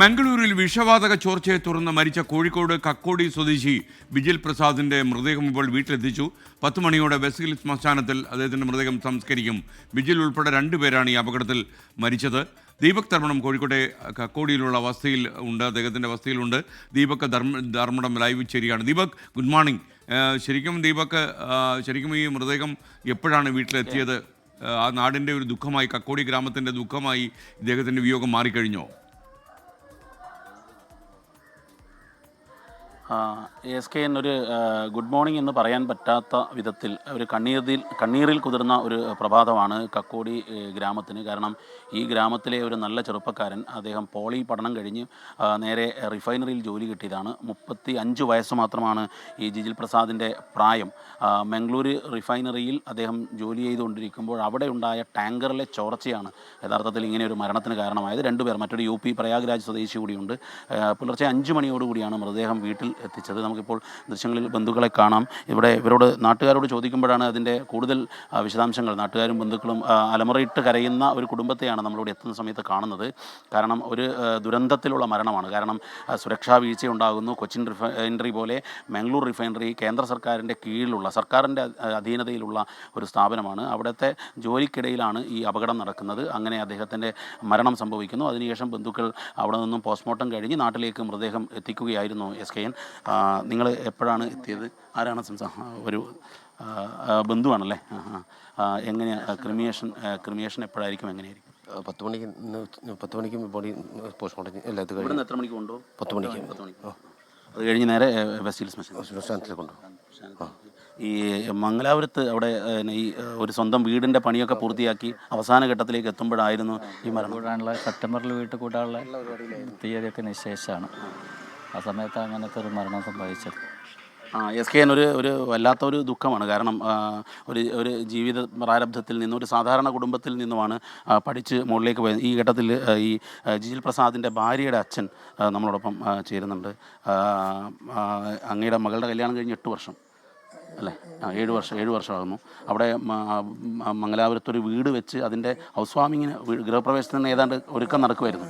മംഗളൂരിൽ വിഷവാതക ചോർച്ചയെ തുടർന്ന് മരിച്ച കോഴിക്കോട് കക്കോടി സ്വദേശി വിജിൽ പ്രസാദിന്റെ മൃതദേഹം ഇപ്പോൾ വീട്ടിലെത്തിച്ചു. പത്ത് മണിയോടെ വെസ്കിൽ ശ്മശാനത്തിൽ അദ്ദേഹത്തിന്റെ മൃതദേഹം സംസ്കരിക്കും. വിജിൽ ഉൾപ്പെടെ രണ്ടുപേരാണ് ഈ അപകടത്തിൽ മരിച്ചത്. ദീപക് ധർമ്മടം കോഴിക്കോട്ടെ കക്കോടിയിലുള്ള വസതിയിൽ ഉണ്ട് അദ്ദേഹത്തിന്റെ വസതിയിലുണ്ട് ദീപക് ധർമ്മ ധർമ്മടം ലൈവ് ചേരുകയാണ്. Deepak good morning. ശരിക്കും ദീപക് ശരിക്കും ഈ മൃതദേഹം എപ്പോഴാണ് വീട്ടിലെത്തിയത്? ആ നാടിന്റെ ഒരു ദുഃഖമായി കക്കോടി ഗ്രാമത്തിന്റെ ദുഃഖമായി ഇദ്ദേഹത്തിന്റെ വിയോഗം മാറിക്കഴിഞ്ഞോ? എസ് കെ എൻ ഒരു ഗുഡ് മോർണിംഗ് എന്ന് പറയാൻ പറ്റാത്ത വിധത്തിൽ ഒരു കണ്ണീരിൽ കണ്ണീരിൽ കുതിർന്ന ഒരു പ്രഭാതമാണ് കക്കോടി ഗ്രാമത്തിന്. കാരണം ഈ ഗ്രാമത്തിലെ ഒരു നല്ല ചെറുപ്പക്കാരൻ അദ്ദേഹം പോളി പഠനം കഴിഞ്ഞ് നേരെ റിഫൈനറിയിൽ ജോലി കിട്ടിയതാണ്. മുപ്പത്തി അഞ്ച് വയസ്സ് മാത്രമാണ് ഈ ജിജിൽ പ്രസാദിന്റെ പ്രായം. മംഗളൂരു റിഫൈനറിയിൽ അദ്ദേഹം ജോലി ചെയ്തുകൊണ്ടിരിക്കുമ്പോൾ അവിടെ ഉണ്ടായ ടാങ്കറിലെ ചോർച്ചയാണ് യഥാർത്ഥത്തിൽ ഇങ്ങനെ ഒരു മരണത്തിന് കാരണമായത്. രണ്ടുപേർ മറ്റൊരു യു പി പ്രയാഗ്രാജ് സ്വദേശി കൂടിയുണ്ട്. പുലർച്ചെ അഞ്ച് മണിയോടുകൂടിയാണ് മൃതദേഹം വീട്ടിൽ എത്തിച്ചത്. നമുക്കിപ്പോൾ ദൃശ്യങ്ങളിൽ ബന്ധുക്കളെ കാണാം. ഇവിടെ ഇവരോട് നാട്ടുകാരോട് ചോദിക്കുമ്പോഴാണ് അതിന്റെ കൂടുതൽ വിശദാംശങ്ങൾ. നാട്ടുകാരും ബന്ധുക്കളും അലമുറയിട്ട് കരയുന്ന ഒരു കുടുംബത്തെയാണ് നമ്മളിവിടെ എത്തുന്ന സമയത്ത് കാണുന്നത്. കാരണം ഒരു ദുരന്തത്തിലുള്ള മരണമാണ്. കാരണം സുരക്ഷാ വീഴ്ച ഉണ്ടാകുന്നു കൊച്ചിൻ റിഫൈനറി പോലെ മംഗളൂർ റിഫൈനറി കേന്ദ്ര സർക്കാരിന്റെ കീഴിലുള്ള സർക്കാരിന്റെ അധീനതയിലുള്ള ഒരു സ്ഥാപനമാണ്. അവിടുത്തെ ജോലിക്കിടയിലാണ് ഈ അപകടം നടക്കുന്നത്. അങ്ങനെ അദ്ദേഹത്തിന്റെ മരണം സംഭവിക്കുന്നു. അതിനുശേഷം ബന്ധുക്കൾ അവിടെ നിന്നും പോസ്റ്റ്മോർട്ടം കഴിഞ്ഞ് നാട്ടിലേക്ക് മൃതദേഹം എത്തിക്കുകയായിരുന്നു എസ് കെ എൻ. നിങ്ങൾ എപ്പോഴാണ് എത്തിയത്? ആരാണ് സംസാ ഒരു ബന്ധുവാണല്ലേ? ആ, ആ. ആ, എങ്ങനെയാണ് ക്രിമിയേഷൻ ക്രിമിയേഷൻ എപ്പോഴായിരിക്കും എങ്ങനെയായിരിക്കും? പത്ത് മണിക്ക് പത്ത് മണിക്ക് ബോഡി പോസ്റ്റ്മോർട്ടം എല്ലാം ഇത് കഴിഞ്ഞ് എത്ര മണിക്ക് കൊണ്ടുപോകും? പത്ത് മണിക്ക്. പത്ത് മണിക്ക്. അത് കഴിഞ്ഞ് നേരെ വെസ്റ്റ് ഹിൽസ് ശ്മശാനത്തിൽ ഈ മംഗലാപുരത്ത് അവിടെ ഈ ഒരു സ്വന്തം വീടിന്റെ പണിയൊക്കെ പൂർത്തിയാക്കി അവസാന ഘട്ടത്തിലേക്ക് എത്തുമ്പോഴായിരുന്നു ഈ മരണം. കൂടാനുള്ള സെപ്റ്റംബറിൽ വീട്ടിൽ കൂടാനുള്ള തീയതിയൊക്കെ നിശ്ചയിച്ചാണ് ആ സമയത്ത് അങ്ങനത്തെ ഒരു മരണം സംഭവിച്ചത്. ആ എസ് കെ എൻ ഒരു ഒരു വല്ലാത്ത ഒരു ദുഃഖമാണ്. കാരണം ഒരു ഒരു ജീവിത പ്രാരബ്ധത്തിൽ നിന്നും ഒരു സാധാരണ കുടുംബത്തിൽ നിന്നുമാണ് പഠിച്ച് മുകളിലേക്ക് പോയത്. ഈ ഘട്ടത്തിൽ ഈ ജിജിൽ പ്രസാദിന്റെ ഭാര്യയുടെ അച്ഛൻ നമ്മളോടൊപ്പം ചേരുന്നുണ്ട്. അങ്ങയുടെ മകളുടെ കല്യാണം കഴിഞ്ഞ് എട്ട് വർഷം അല്ലേ? ആ ഏഴ് വർഷം ഏഴ് വർഷമാകുന്നു. അവിടെ മംഗലാപുരത്തൊരു വീട് വെച്ച് അതിന്റെ ഹൗസ് വാമിങ്ങിന് ഗൃഹപ്രവേശനത്തിന് ഏതാണ്ട് ഒരുക്കം നടക്കുമായിരുന്നു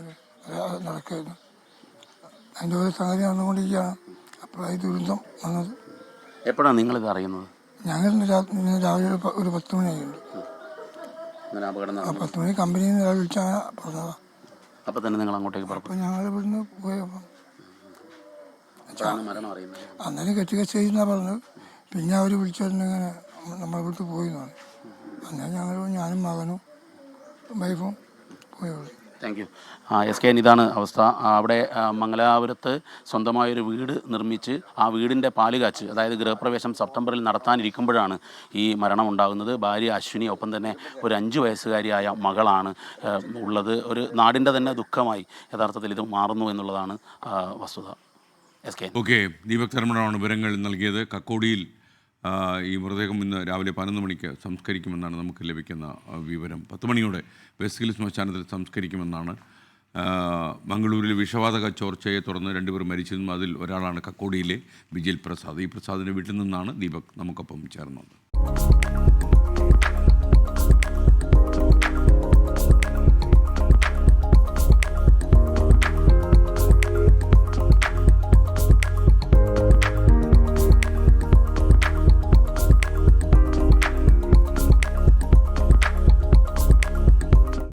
അതിന്റെ ഒരു സംഗതി നടന്നുകൊണ്ടിരിക്കുകയാണ് അപ്പോഴായി ദുരന്തം വന്നത്. എപ്പോഴാണ് നിങ്ങളിത് അറിയുന്നത്? ഞങ്ങൾ ഇന്ന് രാവിലെ ഒരു പ- ഒരു പത്ത് മണിയായിട്ടുണ്ട് അങ്ങനെ അപകടം ആ നടന്നു പത്ത് മണി കമ്പനിയിൽ നിന്ന് വിളിച്ചാണ് പറഞ്ഞത് അപ്പോൾ തന്നെ നിങ്ങൾ അങ്ങോട്ടേക്ക് പുറപ്പെട്ടു. അപ്പോൾ ഞങ്ങൾ ഇവിടുന്ന് പോയപ്പോൾ അപ്പോഴാണ് മരണം അറിയുന്നത് അന്നേരം കെട്ടിക പറഞ്ഞു പറഞ്ഞത്. പിന്നെ അവർ വിളിച്ചിട്ടുണ്ടെങ്കിൽ നമ്മളെ നമ്മൾ വീട്ടിൽ പോയി എന്നാണ് അന്നേരം ഞങ്ങൾ ഞാനും മകനും വൈഫും പോയുള്ളൂ യു എസ് കെ ഇതാണ് അവസ്ഥ. അവിടെ മംഗലാപുരത്ത് സ്വന്തമായൊരു വീട് നിർമ്മിച്ച് ആ വീടിന്റെ പാലുകാച്ച് അതായത് ഗൃഹപ്രവേശം സെപ്റ്റംബറിൽ നടത്താനിരിക്കുമ്പോഴാണ് ഈ മരണം ഉണ്ടാകുന്നത്. ഭാര്യ അശ്വിനി ഒപ്പം തന്നെ ഒരു അഞ്ച് വയസ്സുകാരിയായ മകളാണ് ഉള്ളത്. ഒരു നാടിന്റെ തന്നെ ദുഃഖമായി യഥാർത്ഥത്തിൽ ഇത് മാറുന്നു എന്നുള്ളതാണ് വസ്തുത. എസ് കെ ഓക്കെ ദീപക് ധർമ്മടമാണ് വിവരങ്ങൾ നൽകിയത്. കക്കോടിയിൽ ഈ മൃതദേഹം ഇന്ന് രാവിലെ പതിനൊന്ന് മണിക്ക് സംസ്കരിക്കുമെന്നാണ് നമുക്ക് ലഭിക്കുന്ന വിവരം. പത്ത് മണിയോടെ വെസ്റ്റ് ഹിൽ ശ്മശാനത്തിൽ സംസ്കരിക്കുമെന്നാണ്. മംഗളൂരിൽ വിഷവാതക ചോർച്ചയെ തുടർന്ന് രണ്ടുപേർ മരിച്ചതും അതിൽ ഒരാളാണ് കക്കോടിയിലെ വിജിൽ പ്രസാദ്. ഈ പ്രസാദിന്റെ വീട്ടിൽ നിന്നാണ് ദീപക് നമുക്കൊപ്പം ചേർന്നത്.